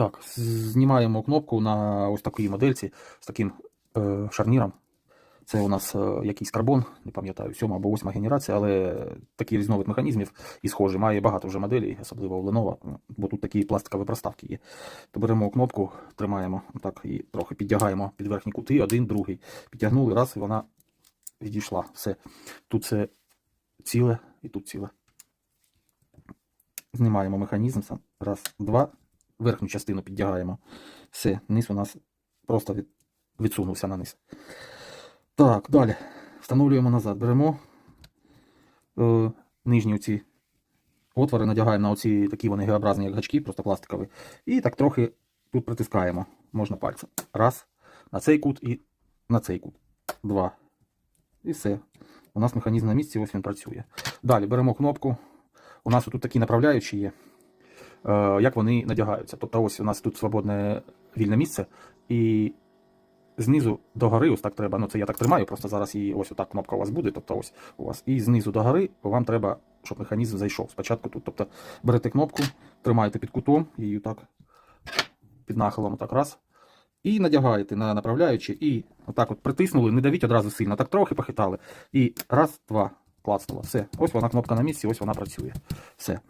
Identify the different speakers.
Speaker 1: Так, знімаємо кнопку на ось такій модельці з таким е, шарніром. Це у нас е, якийсь карбон, не пам'ятаю, сьома або восьма генерація, але такий різновид механізмів і схожий. Має багато вже моделей, особливо у Lenovo, бо тут такі пластикові проставки є. То беремо кнопку, тримаємо так і трохи підтягаємо під верхні кути, один, другий. Підтягнули, раз, і вона відійшла. Все. Тут це ціле і тут ціле. Знімаємо механізм сам. Раз, два. Верхню частину підтягаємо. Все, низ у нас просто від, відсунувся на низ. Так, далі. Встановлюємо назад. Беремо е, нижні оці отвори, надягаємо на оці такі вони геобразні, як гачки, просто пластикові. І так трохи тут притискаємо. Можна пальцем. Раз. На цей кут і на цей кут. Два. І все. У нас механізм на місці, ось він працює. Далі беремо кнопку. У нас тут такі направляючі є, як вони надягаються. Тобто ось у нас тут свободне вільне місце, і знизу до гори, ось так треба. Ну це я так тримаю, просто зараз і ось отак кнопка у вас буде. Тобто ось у вас. І знизу до гори вам треба, щоб механізм зайшов. Спочатку тут. Тобто берете кнопку, тримаєте під кутом і так під нахилом, отак раз. І надягаєте на направляючі, і отак от притиснули, не давіть одразу сильно, так трохи похитали. І раз, два, клацнуло. Все. Ось вона кнопка на місці, ось вона працює. Все.